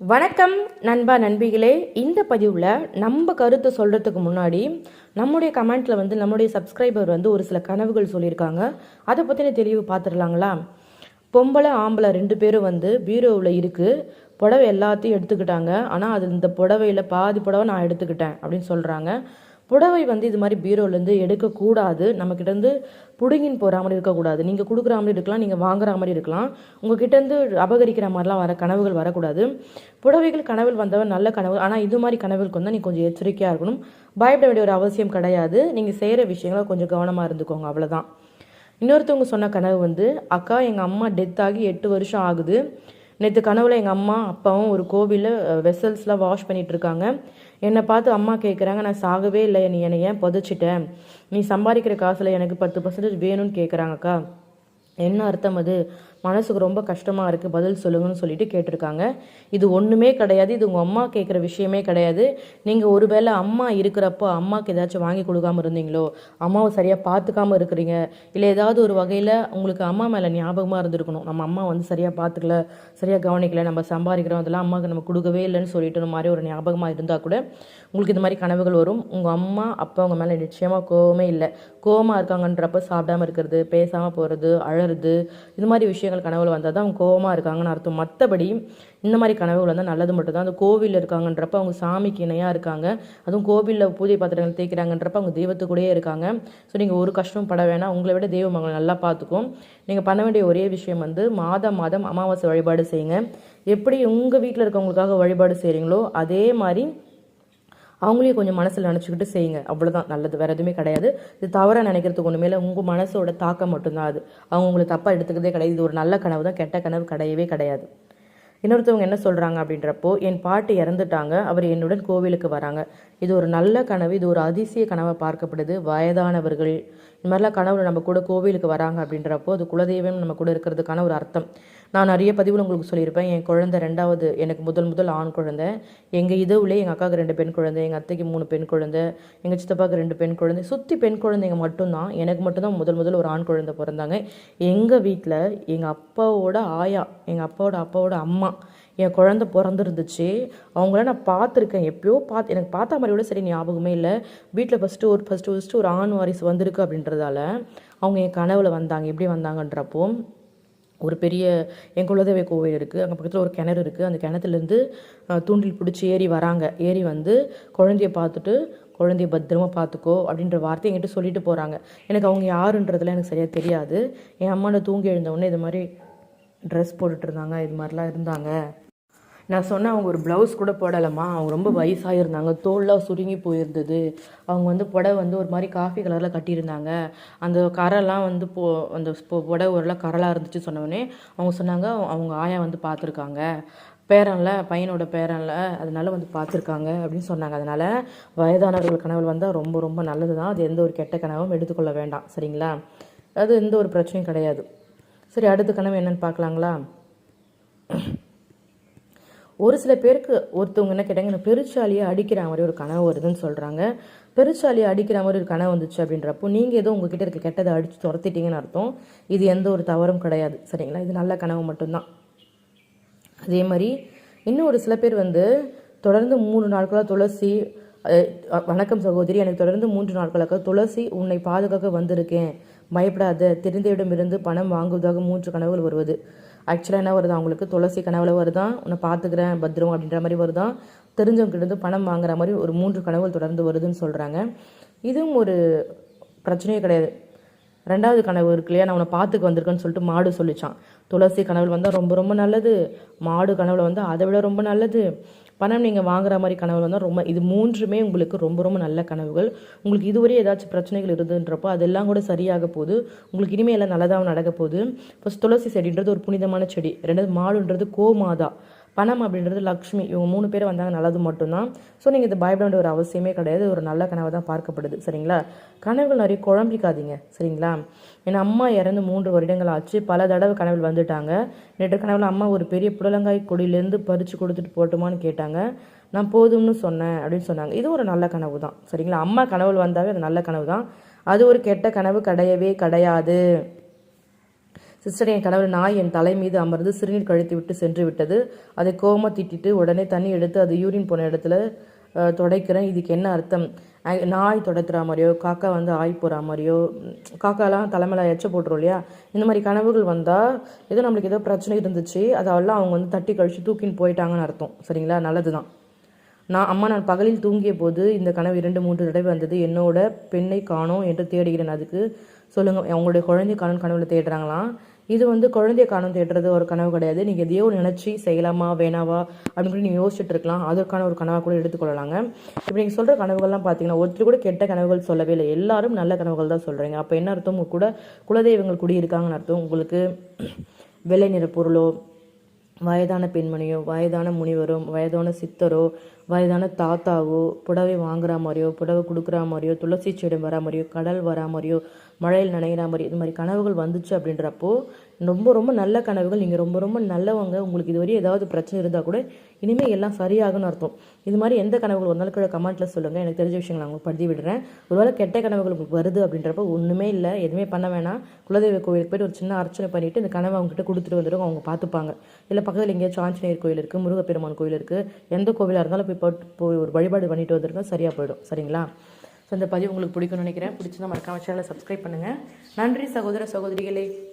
வணக்கம் நண்பா நண்பிகளே. இந்த பதிவில் நம்ம கருத்தை சொல்கிறதுக்கு முன்னாடி நம்முடைய கமெண்ட்டில் வந்து நம்முடைய சப்ஸ்கிரைபர் வந்து ஒரு சில கனவுகள் சொல்லியிருக்காங்க. அதை பற்றின தெளிவு பார்த்துடலாங்களா பொம்பளை ஆம்பளை ரெண்டு பேரும் வந்து பீரோவில் இருக்குது புடவை எல்லாத்தையும் எடுத்துக்கிட்டாங்க. ஆனால் அது இந்த புடவையில் பாதி புடவை நான் எடுத்துக்கிட்டேன் அப்படின்னு சொல்கிறாங்க புடவை வந்து இது மாதிரி பீரோலேருந்து எடுக்கக்கூடாது. நம்மக்கிட்டேருந்து புடுங்கின்னு போகிற மாதிரி இருக்கக்கூடாது. நீங்கள் கொடுக்குற மாதிரி இருக்கலாம் நீங்கள் வாங்குற மாதிரி இருக்கலாம் உங்ககிட்டேருந்து அபகரிக்கிற மாதிரிலாம் வர கனவுகள் வரக்கூடாது. புடவைகள் கனவில் வந்தவன் நல்ல கனவு. ஆனால் இது மாதிரி கனவுகளுக்கு வந்து நீங்கள் கொஞ்சம் எச்சரிக்கையாக இருக்கணும். பயப்பட வேண்டிய ஒரு அவசியம் கிடையாது. நீங்கள் செய்கிற விஷயங்களை கொஞ்சம் கவனமாக இருந்துக்கோங்க. அவ்வளோதான் இன்னொருத்தவங்க சொன்ன கனவு வந்து அக்கா எங்கள் அம்மா டெத் ஆகி எட்டு வருஷம் ஆகுது. நேற்று கனவுல எங்கள் அம்மா அப்பாவும் ஒரு கோவிலில் வெசல்ஸ்லாம் வாஷ் பண்ணிட்டு இருக்காங்க என்னை பார்த்து அம்மா கேட்குறாங்க நான் சாகவே இல்லை நீ என்னை ஏன் புதைச்சிட்டேன் நீ சம்பாதிக்கிற காசில் எனக்கு பத்து பர்சன்டேஜ் வேணும்னு கேட்குறாங்கக்கா என்ன அர்த்தம் அது? மனசுக்கு ரொம்ப கஷ்டமாக இருக்குது பதில் சொல்லுங்கன்னு சொல்லிட்டு கேட்டிருக்காங்க. இது ஒன்றுமே கிடையாது இது உங்கள் அம்மா கேட்குற விஷயமே கிடையாது. நீங்கள் ஒருவேளை அம்மா இருக்கிறப்போ அம்மாவுக்கு ஏதாச்சும் வாங்கி கொடுக்காம இருந்தீங்களோ அம்மாவை சரியாக பார்த்துக்காம இருக்கிறீங்க இல்லை ஏதாவது ஒரு வகையில் உங்களுக்கு அம்மா மேலே ஞாபகமாக இருந்திருக்கணும். நம்ம அம்மா வந்து சரியாக பார்த்துக்கல சரியாக கவனிக்கல நம்ம சம்பாதிக்கிறோம் அதெல்லாம் அம்மாவுக்கு நம்ம கொடுக்கவே இல்லைன்னு சொல்லிட்டு இந்த மாதிரி ஒரு ஞாபகமாக இருந்தால் கூட உங்களுக்கு இந்த மாதிரி கனவுகள் வரும். உங்கள் அம்மா அப்பா உங்கள் மேலே நிச்சயமாக கோவமே இல்லை. கோவமாக இருக்காங்கன்றப்ப சாப்பிடாம இருக்கிறது பேசாமல் போகிறது அழறது இது மாதிரி விஷயங்கள் கனவுல வந்தால் தான் அவங்க கோவமாக இருக்காங்கன்னு அர்த்தம். மற்றபடி இந்த மாதிரி கனவுகள் வந்தால் நல்லது மட்டும்தான். அந்த கோவிலில் இருக்காங்கன்றப்ப அவங்க சாமிக்கு இணையாக இருக்காங்க. அதுவும் கோவிலில் பூஜை பாத்திரங்கள் தேய்க்கிறாங்கன்றப்ப அவங்க தெய்வத்துக்கூடயே இருக்காங்க. ஸோ நீங்கள் ஒரு கஷ்டமும் பட வேணாம். உங்களை விட தெய்வம் அவங்களை நல்லா பார்த்துக்கும் நீங்கள் பண்ண வேண்டிய ஒரே விஷயம் வந்து மாதம் மாதம் அமாவாசை வழிபாடு செய்யுங்க. எப்படி உங்கள் வீட்டில் இருக்கவங்களுக்காக வழிபாடு செய்கிறீங்களோ அதே மாதிரி அவங்களையும் கொஞ்சம் மனசில் நினச்சிக்கிட்டு செய்யுங்க. அவ்வளோதான் நல்லது. வேறு எதுவுமே கிடையாது. இது தவறாக நினைக்கிறதுக்கு ஒன்றுமே இல்லை. உங்கள் மனசோட தாக்கம் மட்டும்தான் அது. அவங்க உங்களை தப்பாக எடுத்துக்கிறதே கிடையாது. இது ஒரு நல்ல கனவு தான் கெட்ட கனவு கிடையவே கிடையாது. இன்னொருத்தவங்க என்ன சொல்கிறாங்க அப்படின்றப்போ என் பாட்டி இறந்துட்டாங்க அவர் என்னுடன் கோவிலுக்கு வராங்க. இது ஒரு நல்ல கனவு இது ஒரு அதிசய கனவை பார்க்கப்படுது வயதானவர்கள். இந்த மாதிரிலாம் கனவு நம்ம கூட கோவிலுக்கு வராங்க அப்படின்றப்போ அது குலதெய்வம் நம்ம கூட இருக்கிறதுக்கான ஒரு அர்த்தம். நான் நிறைய பதிவில் உங்களுக்கு சொல்லியிருப்பேன். என் குழந்தை ரெண்டாவது எனக்கு முதல் முதல் ஆண் குழந்தை. எங்கள் இதுவில் எங்கள் அக்காவுக்கு ரெண்டு பெண் குழந்தை எங்கள் அத்தைக்கு மூணு பெண் குழந்தை எங்கள் சித்தப்பாவுக்கு ரெண்டு பெண் குழந்தை. சுற்றி பெண் குழந்தைங்க மட்டும்தான் எனக்கு மட்டும்தான் முதல் முதல் ஒரு ஆண் குழந்தை பிறந்தாங்க. எங்கள் வீட்டில் எங்கள் அப்பாவோட ஆயா எங்கள் அப்பாவோட அப்பாவோட அம்மா என் குழந்தை பிறந்திருந்துச்சு. அவங்கள நான் பார்த்துருக்கேன். எப்பயோ பார்த்து எனக்கு பார்த்த மாதிரி கூட சரி ஞாபகமே இல்லை. வீட்டில் ஃபஸ்ட்டு ஒரு ஃபஸ்ட்டு ஃபஸ்ட்டு ஒரு ஆண் வாரிசு வந்திருக்கு அப்படின்றதால அவங்க என் கனவுல வந்தாங்க. எப்படி வந்தாங்கன்றப்போ ஒரு பெரிய என் குலதெய்வ கோவில் இருக்குது அங்கே பக்கத்தில் ஒரு கிணறு இருக்குது அந்த கிணத்துலேருந்து தூண்டில் பிடிச்சி ஏறி வராங்க. ஏறி வந்து குழந்தைய பார்த்துட்டு குழந்தைய பத்திரமா பார்த்துக்கோ அப்படின்ற வார்த்தை என்கிட்ட சொல்லிட்டு போகிறாங்க எனக்கு அவங்க யாருன்றதுலாம் எனக்கு சரியாக தெரியாது. என் அம்மாவை தூங்கி எழுந்த உடனே இது மாதிரி ட்ரெஸ் போட்டுட்ருந்தாங்க இது மாதிரிலாம் இருந்தாங்க. நான் சொன்னேன் அவங்க ஒரு ப்ளவுஸ் கூட போடலைம்மா. அவங்க ரொம்ப வயசாக இருந்தாங்க தோல்லாம் சுருங்கி போயிருந்தது. அவங்க வந்து புடவை வந்து ஒரு மாதிரி காஃபி கலரில் கட்டியிருந்தாங்க. அந்த கரெல்லாம் வந்து போ அந்த பொ- புடவை ஓரளவு கரெலாம் இருந்துச்சு சொன்னவொடனே அவங்க சொன்னாங்க அவங்க ஆயா வந்து பார்த்துருக்காங்க. பேரன்ல பையனோட பேரன்ல அதனால வந்து பார்த்துருக்காங்க அப்படின்னு சொன்னாங்க. அதனால் வயதானவர்கள் கனவு வந்தால் ரொம்ப ரொம்ப நல்லது தான் அது எந்த ஒரு கெட்ட கனவும் எடுத்துக்கொள்ள வேண்டாம். சரிங்களா? அது எந்த ஒரு பிரச்சனையும் கிடையாது. சரி அடுத்த கனவு என்னன்னு பார்க்கலாங்களா? ஒரு சில பேருக்கு ஒருத்தவங்க என்ன கேட்டாங்க எனக்கு பெருச்சாலியை அடிக்கிற மாதிரி ஒரு கனவு வருதுன்னு சொல்கிறாங்க பெருச்சாலியை அடிக்கிற மாதிரி ஒரு கனவு வந்துச்சு அப்படின்றப்போ நீங்கள் ஏதோ உங்ககிட்ட இருக்க கெட்டதை அடித்து துரத்திட்டீங்கன்னு அர்த்தம். இது எந்த ஒரு தவறும் கிடையாது. சரிங்களா? இது நல்ல கனவு மட்டும்தான். அதே மாதிரி இன்னும் ஒரு சில பேர் வந்து தொடர்ந்து மூணு நாட்களாக துளசி வணக்கம் சகோதரி எனக்கு தொடர்ந்து மூன்று நாட்களாக துளசி உன்னை பாதுகாக்க வந்திருக்கேன். பயப்படாத தெரிந்தவிடமிருந்து பணம் வாங்குவதாக மூன்று கனவுகள் வருவது. ஆக்சுவலாக என்ன வருது? அவங்களுக்கு துளசி கனவுல வருதான் உன்னை பார்த்துக்கிறேன் பத்திரம் அப்படின்ற மாதிரி வருதான் தெரிஞ்சவங்க இருந்து பணம் வாங்குற மாதிரி ஒரு மூன்று கனவுகள் தொடர்ந்து வருதுன்னு சொல்கிறாங்க இதுவும் ஒரு பிரச்சனையே கிடையாது. ரெண்டாவது கனவு இருக்கு இல்லையா? நான் உன்னை பார்த்துக்க வந்திருக்கேன்னு சொல்லிட்டு மாடு சொல்லிச்சான். துளசி கனவுல வந்தால் ரொம்ப ரொம்ப நல்லது. மாடு கனவுல வந்தால் அதை விட ரொம்ப நல்லது. பணம் நீங்கள் வாங்குற மாதிரி கனவு வந்தால் ரொம்ப இது மூன்றுமே உங்களுக்கு ரொம்ப ரொம்ப நல்ல கனவுகள். உங்களுக்கு இதுவரை ஏதாச்சும் பிரச்சனைகள் இருந்துன்றப்போ அதெல்லாம் கூட சரியாக போகுது உங்களுக்கு இனிமேல் எல்லாம் நல்லதாக நடக்க போகுது ஃபஸ்ட் துளசி செடின்றது ஒரு புனிதமான செடி. ரெண்டாவது மாடுன்றது கோமாதா. பணம் அப்படின்றது லக்ஷ்மி. இவங்க மூணு பேர் வந்தாங்க நல்லது மட்டும்தான். ஸோ நீங்கள் இது பயப்பட வேண்டிய ஒரு அவசியமே கிடையாது. ஒரு நல்ல கனவு தான் பார்க்கப்படுது. சரிங்களா? கனவுகள் நிறைய குழம்பிக்காதீங்க. சரிங்களா? என் அம்மா இறந்து மூன்று வருடங்கள் ஆச்சு. பல தடவை கனவில் வந்துட்டாங்க. நேற்று கனவில் அம்மா ஒரு பெரிய புடலங்காய் கொடியிலேருந்து பறித்து கொடுத்துட்டு போட்டுமான்னு கேட்டாங்க. நான் போதும்னு சொன்னேன் அப்படின்னு சொன்னாங்க. இது ஒரு நல்ல கனவு தான். சரிங்களா? அம்மா கனவுல வந்தாவே அது நல்ல கனவு தான். அது ஒரு கெட்ட கனவு கிடையவே கிடையாது. சிஸ்டர் என் கனவுல நாய் என் தலை மீது அமர்ந்து சிறுநீர் கழித்து விட்டு சென்று விட்டது அதை கோம திட்டிட்டு உடனே தண்ணி எடுத்து அது யூரின் போன இடத்துல துடைக்கிறேன். இதுக்கு என்ன அர்த்தம்? நாய் துடைக்கிற மாதிரியோ காக்கா வந்து ஆய் போகிற மாதிரியோ காக்காலாம் தலைமையில் எச்ச போட்டுரும் இல்லையா? இந்த மாதிரி கனவுகள் வந்தால் ஏதோ நம்மளுக்கு ஏதோ பிரச்சனை இருந்துச்சு. அதெல்லாம் அவங்க வந்து தட்டி கழிச்சு தூக்கின்னு போயிட்டாங்கன்னு அர்த்தம். சரிங்களா? நல்லது தான் நான் அம்மா நான் பகலில் தூங்கிய போது இந்த கனவு இரண்டு மூன்று தடவை வந்தது. என்னோட பெண்ணை காணோம் என்று தேடுகிறேன். அதுக்கு சொல்லுங்கள் அவங்களுடைய குழந்தை காணும் கனவுல தேடுறாங்களாம். இது வந்து குழந்தைய காணும் தேடுறது ஒரு கனவு கிடையாது. நீங்கள் எதையோ நினச்சி செய்யலாமா வேணாவா அப்படின்னு நீங்கள் யோசிச்சுட்டு இருக்கலாம். அதற்கான ஒரு கனவாக கூட எடுத்துக்கொள்ளலாங்க. இப்போ நீங்கள் சொல்கிற கனவுகள்லாம் பார்த்தீங்கன்னா ஒருத்தர் கூட கெட்ட கனவுகள் சொல்லவே இல்லை. எல்லாரும் நல்ல கனவுகள் தான் சொல்கிறீங்க அப்போ என்ன அர்த்தம்? உங்கள் கூட குலதெய்வங்கள் குடியிருக்காங்கன்னு அர்த்தம். உங்களுக்கு வெள்ளை நிற பொருளோ வயதான பெண்மணியோ வயதான முனிவரோ வயதான சித்தரோ வயதான தாத்தாவோ புடவை வாங்குற மாதிரியோ புடவை கொடுக்குற மாதிரியோ துளசி செடி வர மாதிரியோ கடல் வரா மாதிரியோ மழையில் நனைகிற மாதிரி இது மாதிரி கனவுகள் வந்துச்சு அப்படின்றப்போ ரொம்ப ரொம்ப நல்ல கனவுகள். நீங்கள் ரொம்ப ரொம்ப நல்லவங்க. உங்களுக்கு இதுவரை ஏதாவது பிரச்சனை இருந்தால் கூட இனிமேல் எல்லாம் சரியாகும்னு அர்த்தம். இது மாதிரி எந்த கனவுகள் வந்தாலும் கூட கமெண்ட்டில் சொல்லுங்கள் எனக்கு தெரிஞ்ச விஷயங்கள் நான் உங்களுக்கு படுத்தி விடுறேன். ஒருவேளை கெட்ட கனவுகள் உங்களுக்கு வருது அப்படின்றப்ப ஒன்றுமே இல்லை எதுவுமே பண்ண வேணாம். குலதெய்வ கோயிலுக்கு போயிட்டு ஒரு சின்ன அர்ச்சனை பண்ணிவிட்டு இந்த கனவை அவங்ககிட்ட கொடுத்துட்டு வந்துடும் அவங்க பார்த்துப்பாங்க. இல்லை பக்கத்தில் எங்கேயாச்சும் ஆஞ்சநேயர் கோயில் இருக்குது முருகப்பெருமான் கோயில் இருக்குது எந்த கோவிலாக இருந்தாலும் போய் போட்டு போய் ஒரு வழிபாடு பண்ணிட்டு வந்துருங்க. சரியாக போயிடும். சரிங்களா? ஸோ இந்த பதிவு உங்களுக்கு பிடிக்கும்னு நினைக்கிறேன். பிடிச்சிருந்தா மறக்காம சேனலை சப்ஸ்கிரைப் பண்ணுங்கள் நன்றி சகோதர சகோதரிகளே.